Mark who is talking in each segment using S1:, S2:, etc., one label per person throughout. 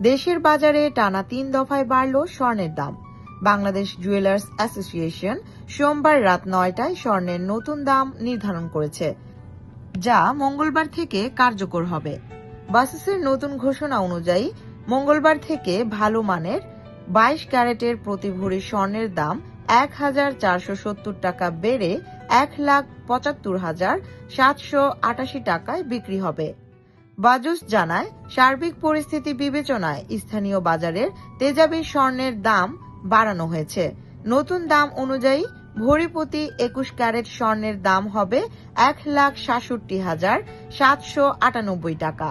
S1: দেশের বাজারে টানা তিন দফায় বাড়ল স্বর্ণের দাম। বাংলাদেশ জুয়েলার্স অ্যাসোসিয়েশন সোমবার রাত নয়টায় স্বর্ণের নতুন দাম নির্ধারণ করেছে, যা মঙ্গলবার থেকে কার্যকর হবে। বাসেসের নতুন ঘোষণা অনুযায়ী, মঙ্গলবার থেকে ভালো মানের বাইশ ক্যারেটের প্রতি ভরি স্বর্ণের দাম এক হাজার চারশো সত্তর টাকা বেড়ে এক লাখ পঁচাত্তর হাজার সাতশো আটাশি টাকায় বিক্রি হবে। বাজুস জানায়, সার্বিক পরিস্থিতি বিবেচনায় স্থানীয় বাজারের তেজাবি স্বর্ণের দাম বাড়ানো হয়েছে। নতুন দাম অনুযায়ী ভরিপতি একুশ ক্যারেট স্বর্ণের দাম হবে এক লাখ সাতষট্টি হাজার সাতশো আটানব্বই টাকা।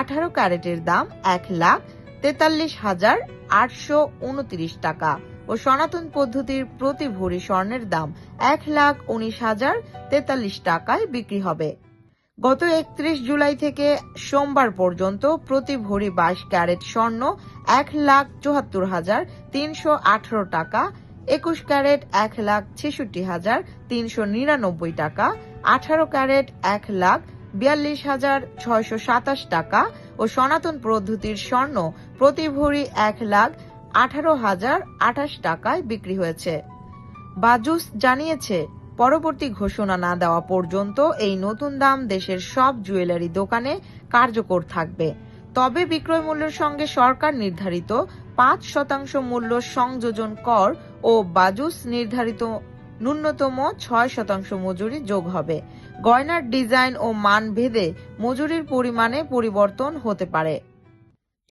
S1: আঠারো ক্যারেটের দাম এক লাখ তেতাল্লিশ হাজার আটশো উনত্রিশ টাকা ও সনাতন পদ্ধতির প্রতি ভরি স্বর্ণের দাম এক লাখ উনিশ হাজার তেতাল্লিশ টাকায় বিক্রি হবে। গত একত্রিশ জুলাই থেকে সোমবার পর্যন্ত প্রতি ভরি বাইশ ক্যারেট স্বর্ণ এক লাখ চুয়াত্তর হাজার তিনশো আঠারো টাকা, একুশ ক্যারেট এক লাখ ছেষট্টি হাজার তিনশো নিরানব্বই টাকা, আঠারো ক্যারেট এক লাখ বিয়াল্লিশ হাজার ছয়শো সাতাশ টাকা ও সনাতন পদ্ধতির স্বর্ণ প্রতি ভরি এক লাখ আঠারো হাজার আঠাশ টাকায় বিক্রি হয়েছে। বাজুস জানিয়েছে পরবর্তী ঘোষণা না দেওয়া পর্যন্ত এই নতুন দাম দেশের সব জুয়েলারি দোকানে কার্যকর থাকবে। তবে বিক্রয় মূল্যের সঙ্গে সরকার নির্ধারিত পাঁচ শতাংশ মূল্য সংযোজন কর ও বাজুস নির্ধারিত ন্যূনতম ছয় শতাংশ মজুরি যোগ হবে। গয়নার ডিজাইন ও মান ভেদে মজুরির পরিমাণে পরিবর্তন হতে পারে।